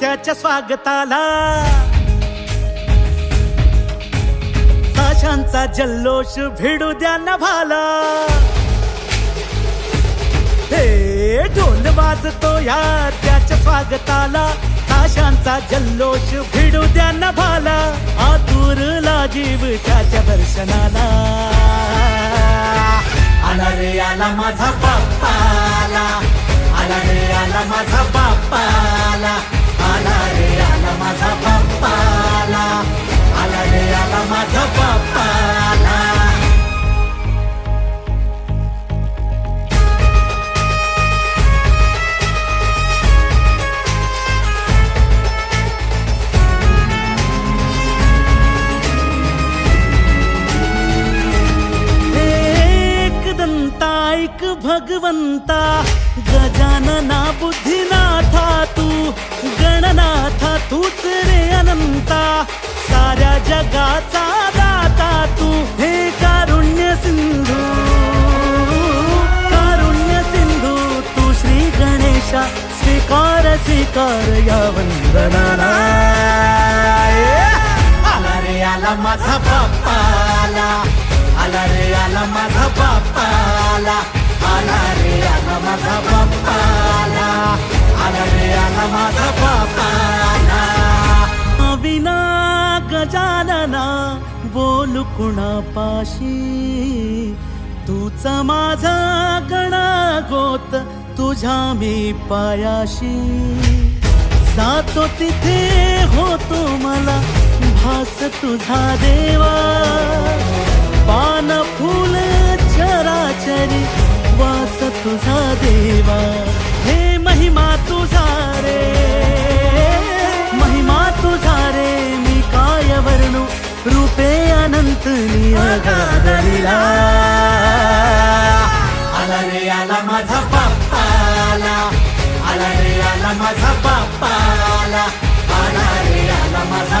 त्याच्या स्वागताला. ताशांचा जल्लोष भिडू द्या नभाला. हे ढोल वाजतो या त्याच्या स्वागताला. ताशांचा जल्लोष भिडू द्या नभाला. आतुरला जीव त्याच्या दर्शनाला. आला रे आला माझा बाप्पाला. ऐक भगवंता गजानना बुद्धिनाथा तू गणनाथा तूच रे अनंता साऱ्या जगाचा दाता तू हे कारुण्य सिंधू कारुण्य सिंधू तू श्री गणेशा स्वीकार स्वीकार या वंदनाला आला रे आला माझा बाप्पाला आला रे आला माझा बाप्पाला। आला रे आला माझा बाप्पाला आला रे आला माझा बाप्पाला अविना गजानना बोलू कुणापाशी तूच माझा गणा गोत तुझ्या मी पायाशी जातो तिथे होतो मला भास तुझा देवा तुझा देवा हे महिमा तुझा रे. महिमा तुझा रे मी काय वर्णू रूपे अनंत मी आगादरीला आला रे आला माझा बाप्पा आला आला रे आला माझा बाप्पा आला आला रे आला माझा